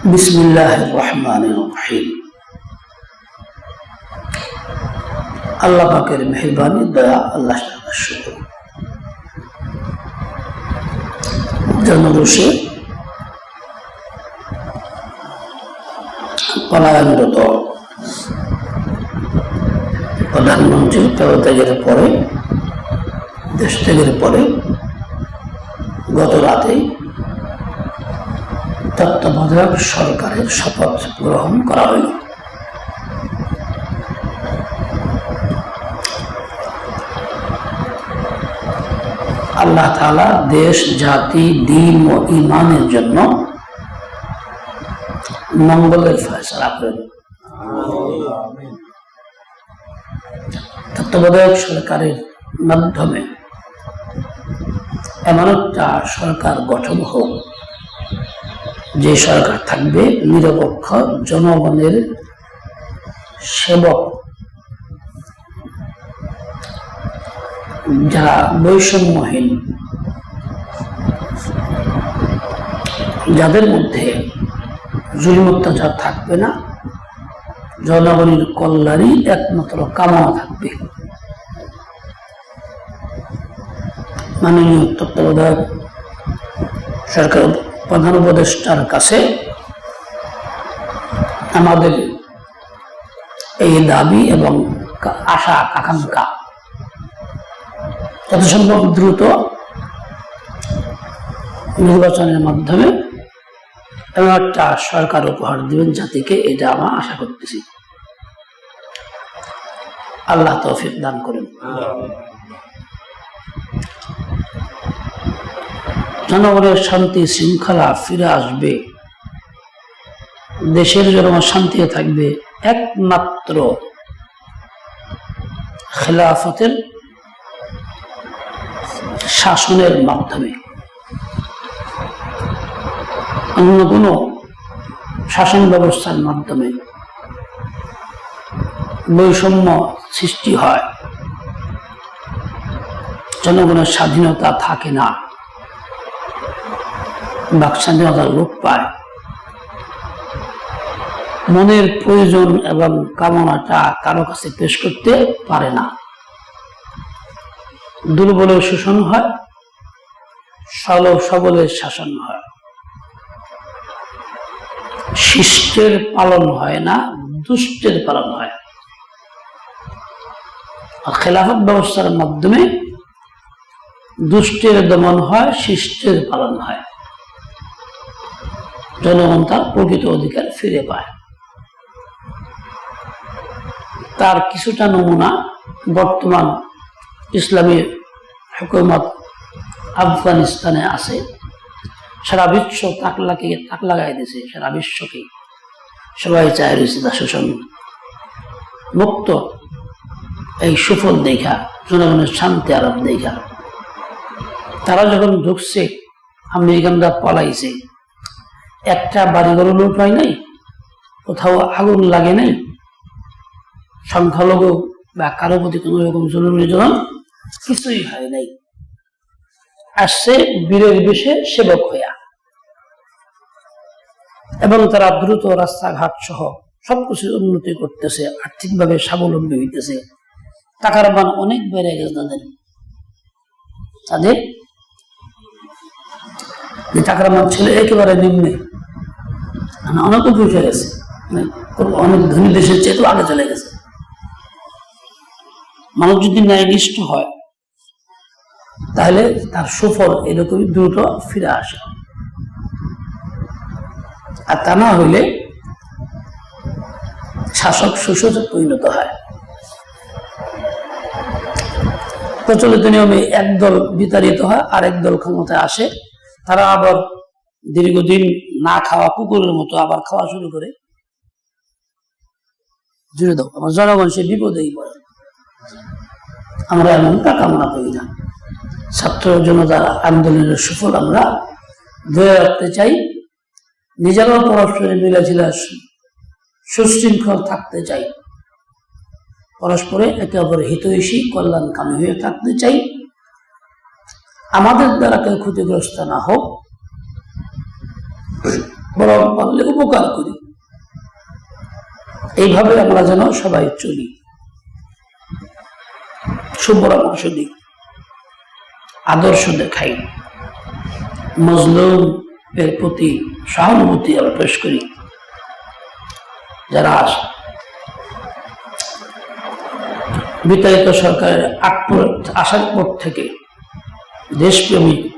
بسم الله الرحمن الرحيم আল্লাহ পাকের মেহরবানি দয়া আল্লাহ তাআলার শুকর জন্মদোষে পলায়নরত প্রধানমন্ত্রী পদত্যাগের পরে দেশ ত্যাগের পরে গত রাতেই তত্ত্বাবধায়ক সরকারের শপথ গ্রহণ করা হইল। আল্লাহ তাআলা দেশ, জাতি, দিন ও ইমানের জন্য মঙ্গলের ফয়সলা করেন। তত্ত্বাবধায়ক সরকারের মাধ্যমে এমন একটা সরকার গঠন হোক যে সরকার থাকবে, নিরপেক্ষ জনগণের সেবক। যারা বৈষম্যহীন, যাদের মধ্যে জুলুম অত্যাচার থাকবে না, জনগণের কল্যাণই একমাত্র কামনা থাকবে। মাননীয় তত্ত্বাবধায়ক সরকার প্রধান উপদেষ্টার কাছে আমাদের এই দাবি এবং আশা, আকাঙ্ক্ষা যত সম্ভব দ্রুত নির্বাচনের মাধ্যমে এমন একটা সরকার উপহার দিবেন জাতিকে, এটা আমরা আশা করতেছি। আল্লাহ তৌফিক দান করেন। জনগণের শান্তি শৃঙ্খলা ফিরে আসবে। দেশের জনগণ শান্তিতে থাকবে একমাত্র খেলাফতের শাসনের মাধ্যমে। অন্য কোনো শাসন ব্যবস্থার মাধ্যমে বৈষম্য সৃষ্টি হয়। জনগণের স্বাধীনতা থাকে না। বাক স্বাধীনতার লোপ পায়। মনের প্রয়োজন এবং কামনাটা কারও কাছে পেশ করতে পারে না। দুর্বলের শোষণ হয় সল সবলের শাসন হয়। শিষ্টের পালন হয় না, দুষ্টের পালন হয়। খেলাফত ব্যবস্থার মাধ্যমে দুষ্টের দমন হয়, শিষ্টের পালন হয়। জনগণ তার প্রকৃত অধিকার ফিরে পায়। তার কিছুটা নমুনা বর্তমান ইসলামী হুকুমত আফগানিস্তানে আছে। সারা বিশ্ব তাক লাগিয়ে তাক লাগাই দিছে সারা বিশ্বকে। সবাই চায় রয়েছে তার শোষণ মুক্ত। এই সুফল দেখা, জনগণের শান্তি আরব দেখা। তারা যখন ঢুকছে, আমেরিকানরা পলাইছে একটা বাড়িঘর লোট হয় নাই, কোথাও আগুন লাগে নাই, সংখ্যালঘু বা কারও প্রতি কোনো রকম জুলুম নির্যাতন কিছুই হয় নাই। আসছে বীরের বেশে সেবক হইয়া। এবং তারা দ্রুত রাস্তাঘাট সহ সবকিছু উন্নতি করতেছে, আর্থিকভাবে স্বাবলম্বী হইতেছে। টাকার মান অনেক বেড়ে গেছে তাদের। তাদের টাকার মান ছিল একেবারে নিম্নে। মানে অনেক উপরে উঠে গেছে। মানে অনেক ধনী দেশের চেয়ে আগে চলে গেছে। মানুষ যদি ন্যায়নিষ্ঠ হয়, তাহলে তার সুফল এরকমই দ্রুত ফিরে আসে। আর তা না হইলে শাসক শোষকে পরিণত হয়। প্রচলিত নিয়মে একদল বিতাড়িত হয় আর একদল ক্ষমতায় আসে, তারা আবার দীর্ঘদিন না খাওয়া কুকুরের মতো আবার খাওয়া শুরু করে। জুড়ে দাও, আমার জনগণ সে বিপদেই পড়ে। আমরা এমনটা কামনা করি না। ছাত্র জনতার আন্দোলনের সুফল আমরা ধরে রাখতে চাই। নিজেরাও পরস্পরের মিলাঝিলা সুশৃঙ্খল থাকতে চাই। পরস্পরে একে অপরের হিতৈষী, কল্যাণকামী হয়ে থাকতে চাই। আমাদের দ্বারা কেউ ক্ষতিগ্রস্ত না হোক। বরং পারলে উপকার করি। এইভাবে আমরা যেন সবাই চলি। সুপরামর্শ দিই। আদর্শ দেখাই। মজলুম এর প্রতি সহানুভূতি আমরা পেশ করি। যারা বিতাড়িত সরকারের পর- আসার পর থেকে দেশপ্রেমী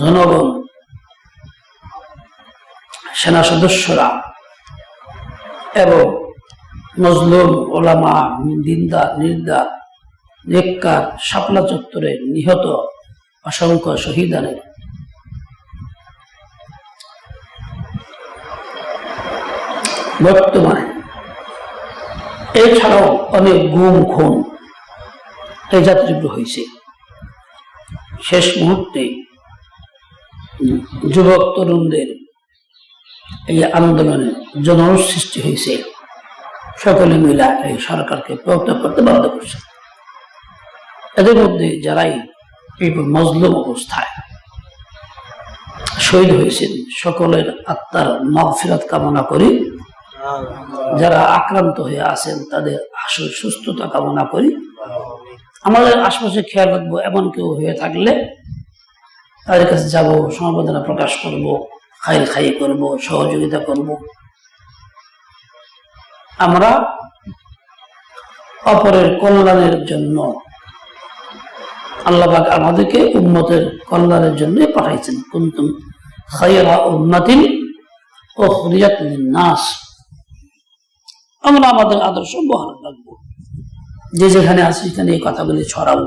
জনগণ সেনা সদস্যরা এবং মজলুম ওলামা দিনদার নির্দার নেককার, শাপলা চত্বরে নিহত অসংখ্য শহীদানের। বর্তমানে এছাড়াও অনেক গুম, খুন এই যাত্রীগুলো হয়েছে। শেষ মুহূর্তে যুবক তরুণদের এই আন্দোলনে জন সৃষ্টি হয়েছে। সকলে মিলা এই সরকারকে প্রত্যাগ করতে বাধ্য করছে। এদের মধ্যে যারাই মজলুম অবস্থায় শহীদ হয়েছেন, সকলের আত্মার মাগফিরাত কামনা করি। যারা আক্রান্ত হয়ে আছেন, তাদের আসল সুস্থতা কামনা করি। আমাদের আশপাশে খেয়াল রাখব, এমন কেউ হয়ে থাকলে তাদের কাছে যাব, সমবেদনা প্রকাশ করব। খাইল খাই করব, সহযোগিতা করব। আমরা অপরের কল্যাণের জন্য আল্লাহবাক আমাদেরকে উন্মতের কল্যাণের জন্য পাঠাইছেন। কুন্তুম খাইরা উন্নতিন ও হরিয়াত নাস আমরা আমাদের আদর্শ বহাল রাখব। যে যেখানে আছি সেখানে এই কথাগুলি ছড়াবো।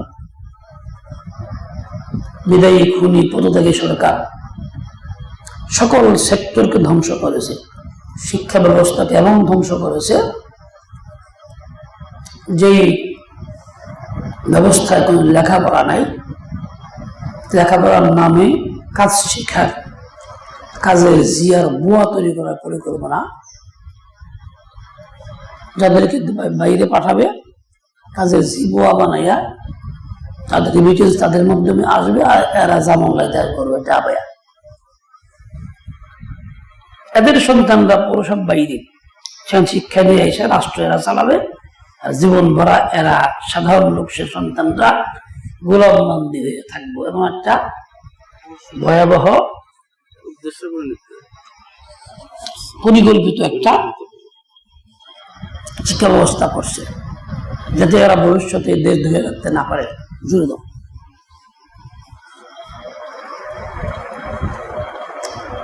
বিদায়ী খুনি পদত্যাগী সরকার সকল সেক্টরকে ধ্বংস করেছে। শিক্ষা ব্যবস্থাকে এমন ধ্বংস করেছে যেই ব্যবস্থায় কোনো লেখাপড়া নাই। লেখাপড়ার নামে কাজ শেখার কাজে জিয়ার বুয়া তৈরি করার পরিকল্পনা যাদেরকে বাইরে পাঠাবে, কাজে জিবুয়া বানাইয়া তাদের রিমিটেন্স তাদের মাধ্যমে আসবে আর এরা জামাল্লায় দায়ের করবে যাবে এদের সন্তানরা পুরসব বাইরে সেখানে শিক্ষা নিয়ে এসে রাষ্ট্র এরা চালাবে, আর জীবন ভরা এরা সাধারণ লোক সে সন্তানরা গোলামবন্দি হয়ে থাকব এবং একটা ভয়াবহ। পরিকল্পিত একটা শিক্ষা ব্যবস্থা করছে, যাতে এরা ভবিষ্যতে দেশ ধরে রাখতে না পারে জুড়ে দাও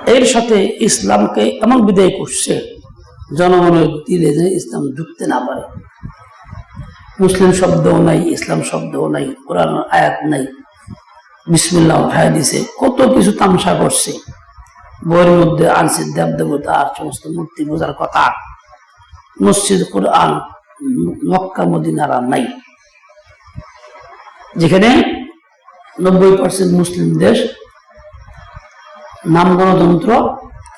এর সাথে ইসলামকে এমন বিদায় করছে, জনগণের দিলে যে ইসলাম ঢুকতে না পারে। মুসলিম শব্দও নাই, ইসলাম শব্দও নাই, কোরআন আয়াত নাই। বিসমিল্লাহ উঠায় দিছে কত কিছু তামসা করছে। বইয়ের মধ্যে আনছে দেব দেবতা আর সমস্ত মূর্তি বোঝার কথা। মসজিদ, কোরআন, মক্কা, মদিনার নাই। যেখানে নব্বই পার্সেন্ট মুসলিম দেশ নাম গণতন্ত্র,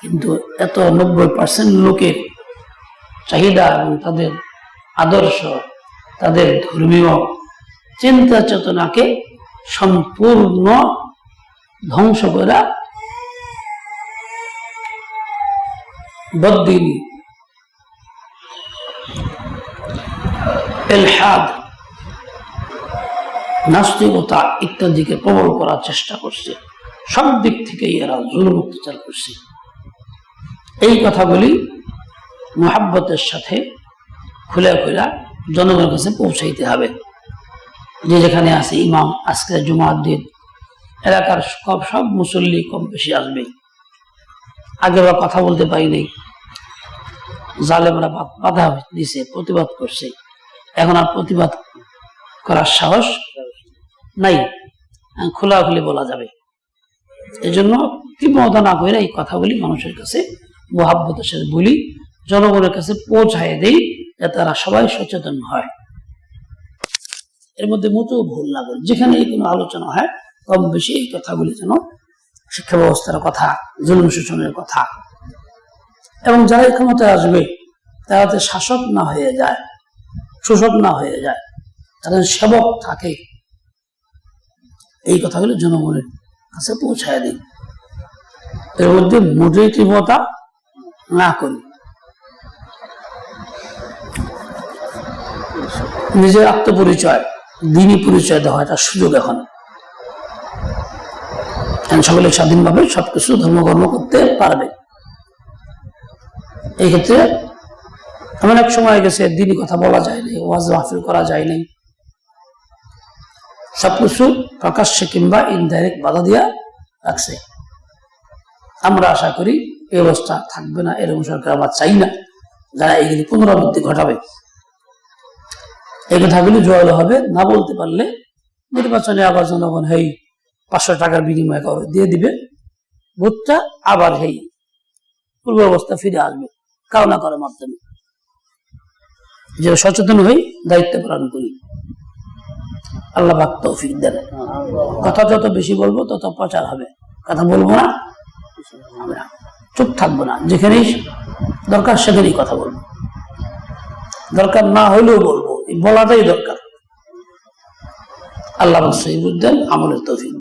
কিন্তু এত নব্বই পার্সেন্ট লোকের চাহিদা এবং তাদের আদর্শ, তাদের ধর্মীয় চিন্তা চেতনাকে সম্পূর্ণ ধ্বংস করা বদিনী এলহাদ, নাস্তিকতা ইত্যাদিকে প্রবল করার চেষ্টা করছে। সব দিক থেকে এরা জুলুম অত্যাচার করছে। এই কথাগুলি মোহাব্বতের সাথে খুলে খুলে জনগণের কাছে পৌঁছাইতে হবে। যে যেখানে আছে ইমাম আজকে জুমার দিন, এলাকার সব সব মুসল্লি কম বেশি আসবে। আগে বা কথা বলতে পারি নাই। জালেমরা বাধা দিছে, প্রতিবাদ করছে। এখন আর প্রতিবাদ করার সাহস নাই। খোলাখুলি বলা যাবে। এই জন্য কৃপণতা না করে এই কথাগুলি মানুষের কাছে, মহাব্বতের সাথে বলি, জনগণের কাছে পৌঁছায় দেই, যাতে তারা সবাই সচেতন হয়। এর মধ্যে মোটেও ভুল না করে যেখানে এই কোনো আলোচনা হয়, কম বেশি এই কথাগুলি যেন শিক্ষা ব্যবস্থার কথা জুলুম শোষণের কথা। এবং যারা ক্ষমতায় আসবে, তারা যাতে শাসক না হয়ে যায়, শোষক না হয়ে যায়, তাদের সেবক থাকে। এই কথাগুলো জনগণের কাছে পৌঁছায় দিই। এর মধ্যে মোটেই কৃপতা না করি। নিজের আত্মপরিচয়, দিনই পরিচয় দেওয়া এটা সুযোগ এখন। সকলে স্বাধীনভাবে সবকিছু ধর্মকর্ম করতে পারবে। এই ক্ষেত্রে এমন এক সময় গেছে, দিনই কথা বলা যায়নি ওয়াজ মাহফিল করা যায় নাই। সবকিছু প্রকাশ্যে কিংবা ইনডাইরেক্ট বাধা দিয়া রাখছে। আমরা আশা করি এই অবস্থা থাকবে না, এরকম সরকার আমরা চাই না, যারা এগুলি পুনরাবৃত্তি ঘটাবে। এই কথাগুলি জয়ালো হবে, না বলতে পারলে নির্বাচনে আবার জনগণ হেই পাঁচশো টাকার বিনিময়ে কাউকে দিয়ে দিবে, ভোটটা আবার হেই পূর্ব অবস্থা ফিরে আসবে, কারও না কারও মাধ্যমে। যে সচেতন হই, দায়িত্ব পালন করি। আল্লাহ পাক তৌফিক দেন। কথা যত বেশি বলব, তত প্রচার হবে। কথা বলব না আমরা চুপ থাকব না। যেখানেই দরকার সেখানেই কথা বলব। দরকার না হইলেও বলব। বলাটাই দরকার। আল্লাহ সহিবুদ্দিন, আমলের তৌফিক